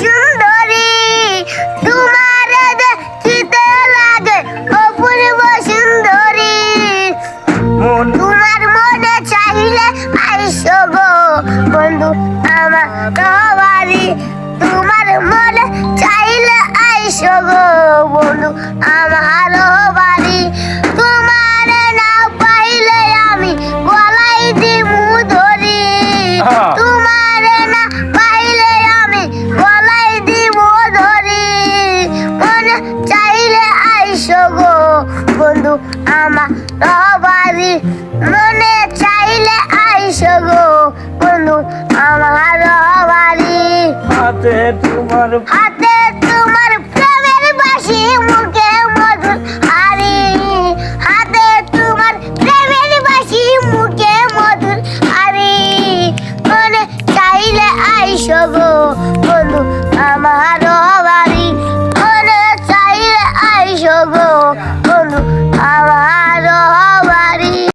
সুন্দরী তোমার দেখিতে লাগে অপূর্ব সুন্দরী। তোমার মনে চাইলে আইসো গো। বন্ধু আমার চাইলে আইসো গো বন্ধু আমার রবারি মনে চাইলে আইসো গো বন্ধু আমার রবারি হাতে তোমার হাতে তোমার প্রেমের বাসি মুখে মধুর হারি হাতে তোমার প্রেমের বাসি মুখে মধুর হারি মনে চাইলে আইসো গো